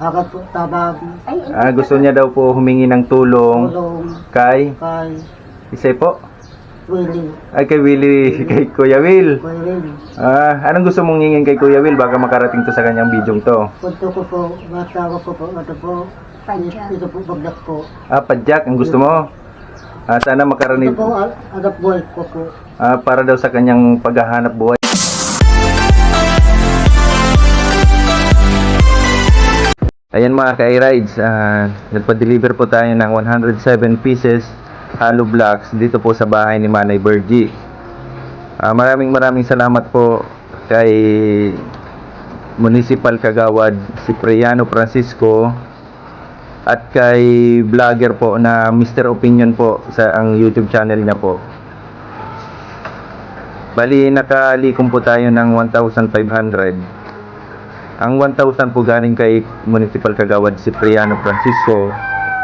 Agad po tabang. Ay, Ah, gusto niya daw po humingi ng tulong Tulong. kay Kay Isay po. Willie. Ay, kay Willie, kay Kuya Will. Kay Willie. Ah, anong gusto mong hingin kay Kuya Will? Baka makarating to sa kanyang bidyong to. Punto ko po. Masawa ko po. Ito po. Padyak. Ito po bagdak po. Ah, padyak, ang gusto mo? Ah, sana Ito makarating po. ah, Agad boy ko po. ah, para daw sa kanyang paghahanap buhay. Ayan mga ka-rides, uh, nagpa-deliver po tayo ng 107 pieces hollow blocks dito po sa bahay ni Manay Bergie. Ah, maraming maraming salamat po kay Municipal Kagawad Cipriano Francisco at kay vlogger po na Mr. Opinion po sa ang YouTube channel niya po. Bali, nakalikom po tayo ng 1,500. Ang 1,000 po galing kay Municipal Kagawad Cipriano Francisco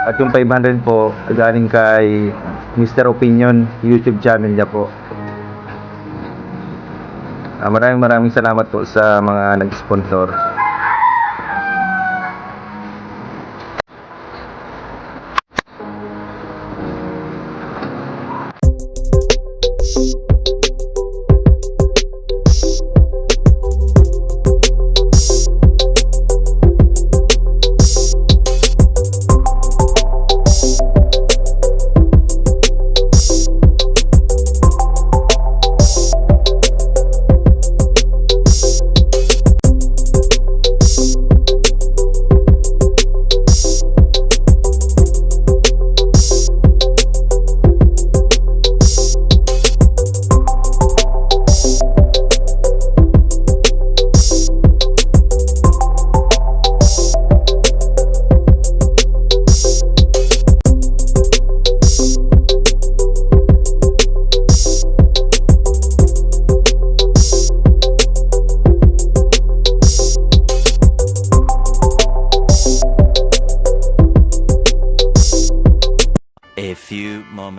at yung 500 po galing kay Mr. Opinion YouTube channel niya po. Ah, maraming maraming salamat po sa mga nag-sponsor.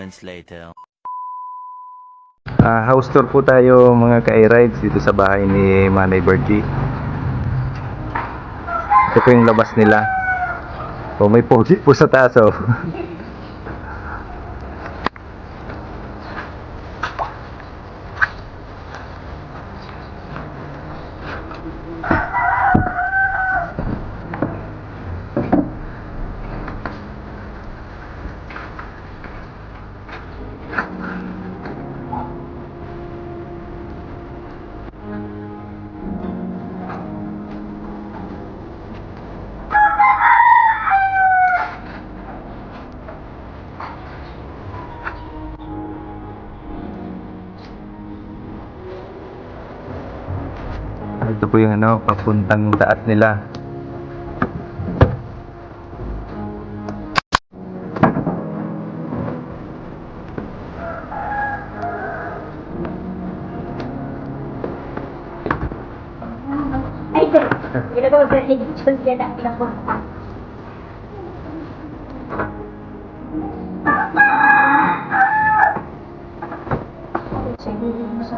Moments later. Ah, house tour po tayo mga ka-rides dito sa bahay ni Manay Bergie. Ito po yung labas nila. Oh, may pogi po sa taas oh. po yung ano, papuntang taas nila. Ginagawa ko rin. Diyan na ako.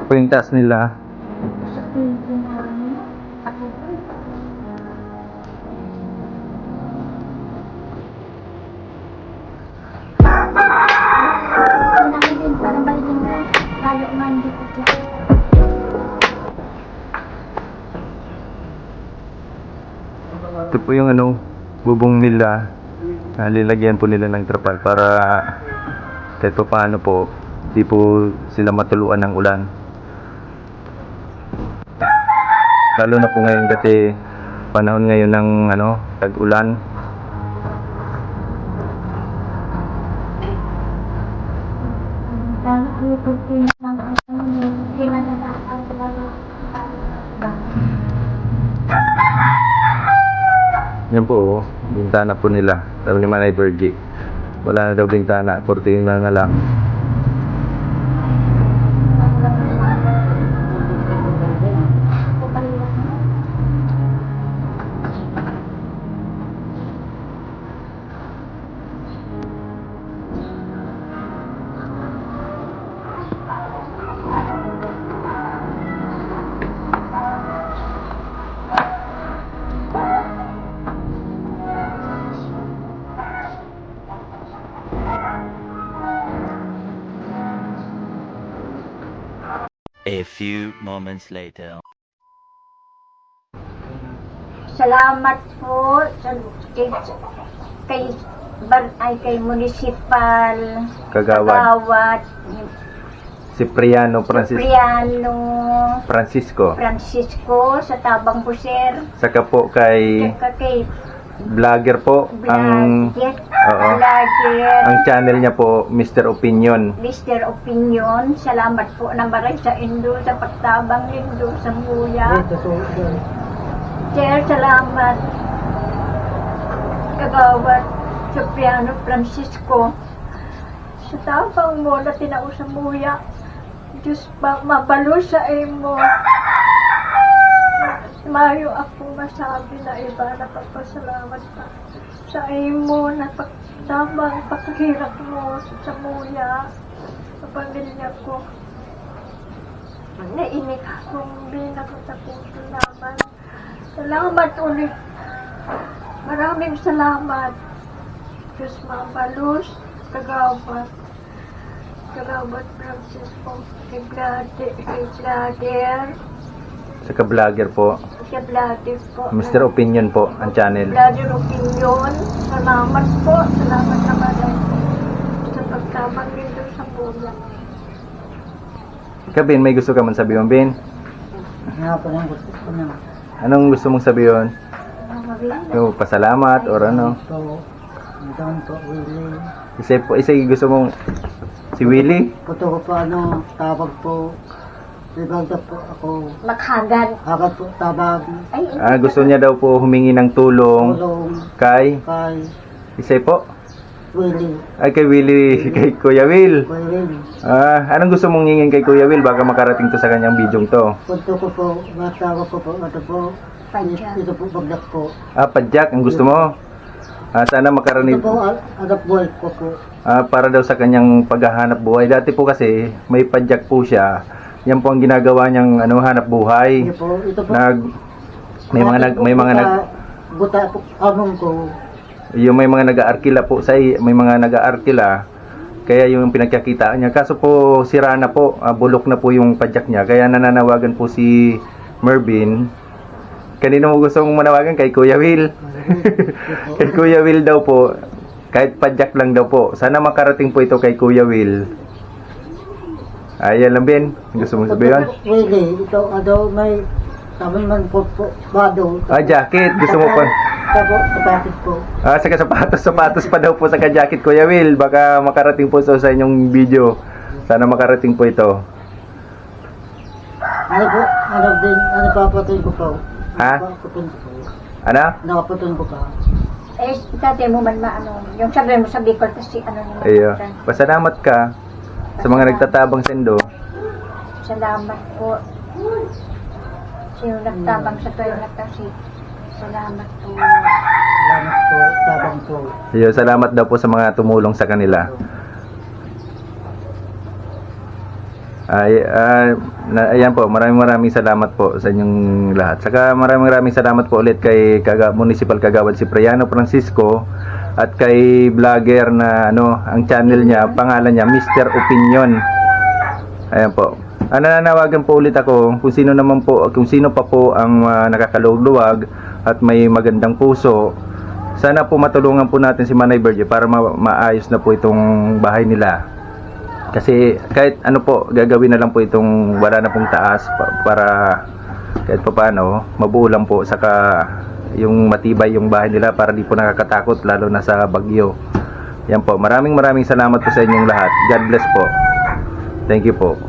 Ito yung taas nila. Ito po yung ano, bubong nila. Nalilagyan po nila ng trapal para kahit pa paano po, di po sila matuluan ng ulan. Lalo na po ngayon kasi panahon ngayon ng ano, tag-ulan. Lalo dito Yan po, oh, bintana po nila. Sabi ni Manay Bergie. Wala na daw bintana, kurtina na lang. A few moments later. Salamat po sa kay, kay, bar, ay, kay municipal Kagawad. Kagawad Cipriano Francis Cipriano Francisco. Francisco sa Tabang Buser Saka po kay Saka kay vlogger po ang Oo. Vlogger ang channel niya po Mr. Opinion. Mr. Opinion, salamat po na maray sa Indo, sa pagtabang Indo, sa Muya. Sir. Salamat. Kagawad sa Piano Francisco. Sa tabang mo na tinao sa Muya. Diyos pa, mabalo sa imo. Mayo ako masabi na iba na pagpasalamat pa sa imo na pagtabang pagkahirap mo sa Muya sa pamilya ko. Nainig akong binakot sa puso naman. Salamat ulit. Maraming salamat. Diyos mabalus, kagawad. Kagawad Francisco, kay Glade, kay Glader, Saka vlogger po kay Glader po. Mr. Opinion po ang channel. Glader Opinion, salamat po. Salamat naman ay sa pagtabang nito sa bulan. Ikaw, Ben, may gusto ka man sabihin, Ben? Nga po lang gusto ko na. Anong gusto mong sabihin? Yung pasalamat or ano? Isa po, isa yung gusto mong si Willie? Puto ko po ano, tabag po. Ibagda po ako. Maghagan. Agad po tabag. Ay, Ah, gusto niya daw po humingi ng tulong Tulong kay kay isa po. Willie. Ay, kay Willie, kay Kuya Will. Kuya Willie. Ah, anong gusto mong hingin kay Kuya Will? Baka makarating to sa kanyang bidyong to. Punto ko po, masawa ko po, ito po. Padyak. Ito po, bagdak po. Ah, padyak, ang gusto mo? Ah, sana Ito makarating po, a- anak boy ko po. ah, para daw sa kanyang paghahanap buhay. Dati po kasi may padyak po siya. Yan po ang ginagawa niyang ano hanap buhay. Ito po, ito po. Nag may mga nag may mga nag Buta po, among ko. yung may mga nag-aarkila po sa may mga nag-aarkila kaya yung pinagkakitaan niya. Kaso po sira na po ah, bulok na po yung padyak niya. Kaya nananawagan po si Mervin. Kanino mo gusto mong manawagan? Kay Kuya Will. Kay Kuya Will daw po. Kahit padyak lang daw po. Sana makarating po ito kay Kuya Will ayan lang Ben gusto mong sabihin Willie, ito, ano, may, sabi man po po, bado. ah jacket gusto mo pa po, kapatid po. Ah, saka sapatos, sapatos pa daw po sa jacket Kuya Will. Baka makarating po sa, sa inyong video. Sana makarating po ito. Ano po, ano din, ano papatuin ko po. Ha? Po. Ano? Nakapatuin ko pa. Eh, tatay mo man maano, yung sabi mo sa Bicol kasi ano nila. Ayo. Pasalamat ka sa mga nagtatabang sendo. Salamat po. Sino nagtabang sa na kasi. Salamat po. Salamat po, tabang po. Ayo, salamat daw po sa mga tumulong sa kanila. Ay, ah, na, ayan po, maraming maraming salamat po sa inyong lahat. Saka maraming maraming salamat po ulit kay Kaga, Municipal Kagawad Cipriano Francisco at kay vlogger na ano, ang channel niya, pangalan niya Mr. Opinion. Ayan po. Ah, nananawagan po ulit ako kung sino naman po, kung sino pa po ang uh, nakakalugluwag at may magandang puso. Sana po matulungan po natin si Manay Berge para ma- maayos na po itong bahay nila. Kasi kahit ano po, gagawin na lang po itong wala na pong taas pa- para kahit pa paano, mabuo lang po saka yung matibay yung bahay nila para di po nakakatakot lalo na sa bagyo. Yan po, maraming maraming salamat po sa inyong lahat. God bless po. Thank you po.